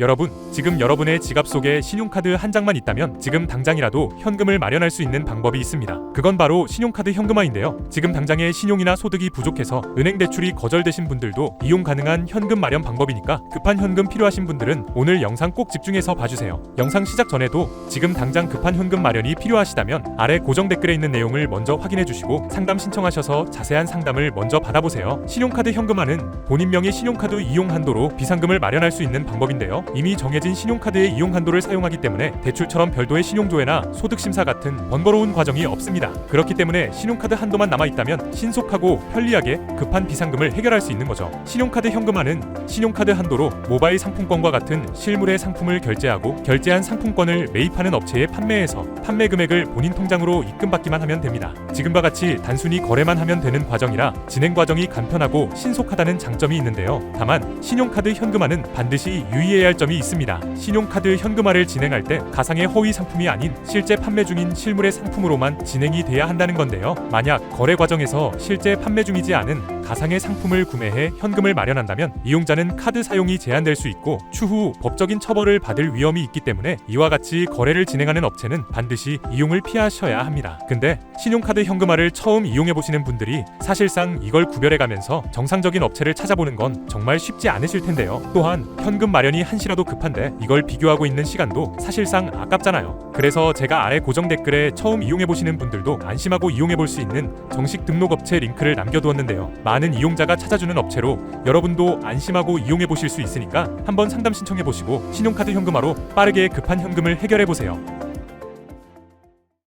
여러분, 지금 여러분의 지갑 속에 신용카드 한 장만 있다면 지금 당장이라도 현금을 마련할 수 있는 방법이 있습니다. 그건 바로 신용카드 현금화인데요. 지금 당장에 신용이나 소득이 부족해서 은행 대출이 거절되신 분들도 이용 가능한 현금 마련 방법이니까 급한 현금 필요하신 분들은 오늘 영상 꼭 집중해서 봐주세요. 영상 시작 전에도 지금 당장 급한 현금 마련이 필요하시다면 아래 고정 댓글에 있는 내용을 먼저 확인해 주시고 상담 신청하셔서 자세한 상담을 먼저 받아보세요. 신용카드 현금화는 본인 명의 신용카드 이용 한도로 비상금을 마련할 수 있는 방법인데요. 이미 정해진 신용카드의 이용 한도를 사용하기 때문에 대출처럼 별도의 신용조회나 소득심사 같은 번거로운 과정이 없습니다. 그렇기 때문에 신용카드 한도만 남아 있다면 신속하고 편리하게 급한 비상금을 해결할 수 있는 거죠. 신용카드 현금화는 신용카드 한도로 모바일 상품권과 같은 실물의 상품을 결제하고 결제한 상품권을 매입하는 업체에 판매해서 판매 금액을 본인 통장으로 입금받기만 하면 됩니다. 지금과 같이 단순히 거래만 하면 되는 과정이라 진행 과정이 간편하고 신속하다는 장점이 있는데요. 다만 신용카드 현금화는 반드시 유의해야 할 점이 있습니다. 신용카드 현금화를 진행할 때 가상의 허위 상품이 아닌 실제 판매 중인 실물의 상품으로만 진행이 돼야 한다는 건데요. 만약 거래 과정에서 실제 판매 중이지 않은 가상의 상품을 구매해 현금을 마련한다면 이용자는 카드 사용이 제한될 수 있고 추후 법적인 처벌을 받을 위험이 있기 때문에 이와 같이 거래를 진행하는 업체는 반드시 이용을 피하셔야 합니다. 근데 신용카드 현금화를 처음 이용해 보시는 분들이 사실상 이걸 구별해 가면서 정상적인 업체를 찾아보는 건 정말 쉽지 않으실 텐데요. 또한 현금 마련이 한시라도 급한데 이걸 비교하고 있는 시간도 사실상 아깝잖아요. 그래서 제가 아래 고정 댓글에 처음 이용해 보시는 분들도 안심하고 이용해 볼 수 있는 정식 등록 업체 링크를 남겨두었는데요. 많은 이용자가 찾아주는 업체로 여러분도 안심하고 이용해 보실 수 있으니까 한번 상담 신청해 보시고 신용카드 현금화로 빠르게 급한 현금을 해결해 보세요.